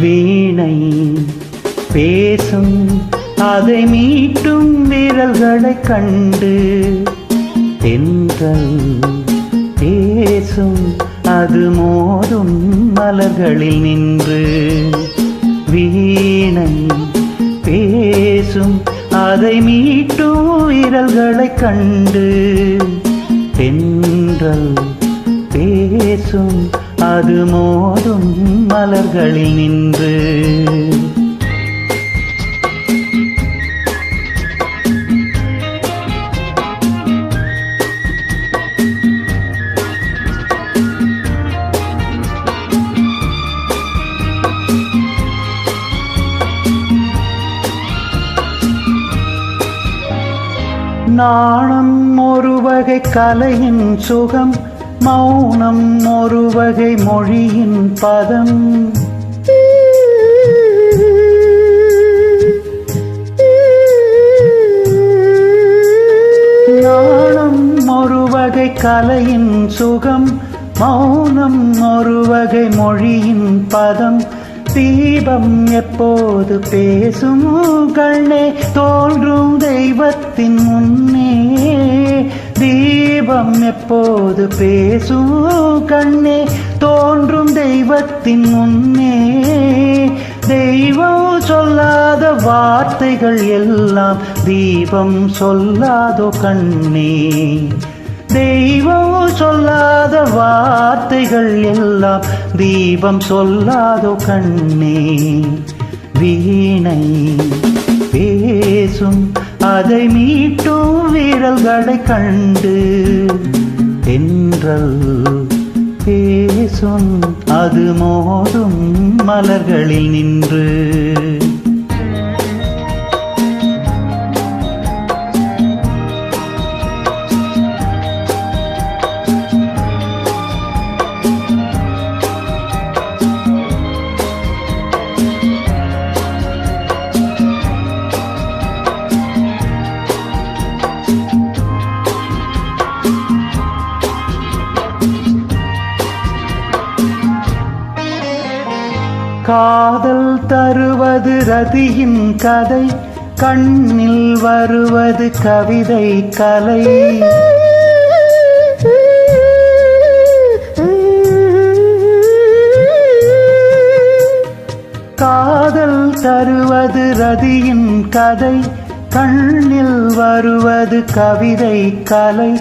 வீணை பேசும் அதை மீட்டும் விரல்களை கண்டு தென்றல் பேசும் அது மோதும் மலர்களில் நின்று வீணை பேசும் அதை மீட்டும் விரல்களை கண்டு தென்றல் பேசும் அது மோதும் மலர்களில் நின்று. நாணம் ஒரு வகை கலையின் சுகம் மௌனம் ஒரு வகை மொழியின் பதம். நாணம் ஒரு வகை கலையின் சுகம். மௌனம் ஒரு வகை மொழியின் பதம். தீபம் எப்போது பேசும் கண்ணே தோன்றும் தெய்வத்தின் தீபம் எப்போது பேசும் கண்ணே தோன்றும் தெய்வத்தின் முன்னே. தெய்வம் சொல்லாத வார்த்தைகள் எல்லாம் தீபம் சொல்லாதோ கண்ணே. தெய்வம் சொல்லாத வார்த்தைகள் எல்லாம் தீபம் சொல்லாதோ கண்ணே. வீணை பேசும் அதை மீட்டும் வீரல்களை கண்டு தென்றல் பேசும் அது மோதும் மலர்களில் நின்று. காதல் தருவது ரதியின் கதை கண்ணில் வருவது கவிதை கலை. காதல் தருவது ரதியின் கதை கண்ணில் வருவது கவிதை கலை.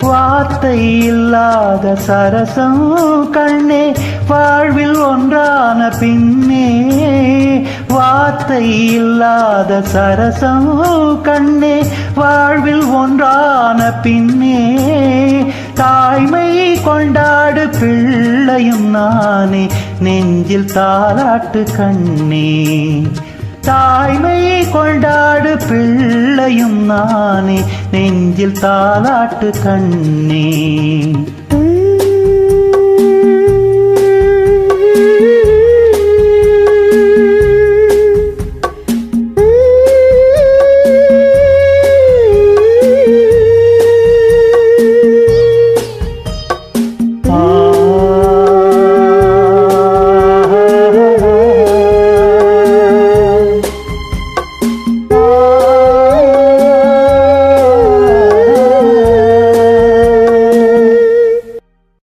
வார்த்தை இல்லாத சரசம் கண்ணே வாழ்வில் ஒன்றான பின்னே. வார்த்தை இல்லாத சரசம் கண்ணே வாழ்வில் ஒன்றான பின்னே. தாய்மை கொண்டாடு பிள்ளையும் நானே நெஞ்சில் தாலாட்டு கண்ணே. தாய்மை கொண்டாடு பிள்ளை பிள்ளையும் நானே நெஞ்சில் தாலாட்டு கண்ணே.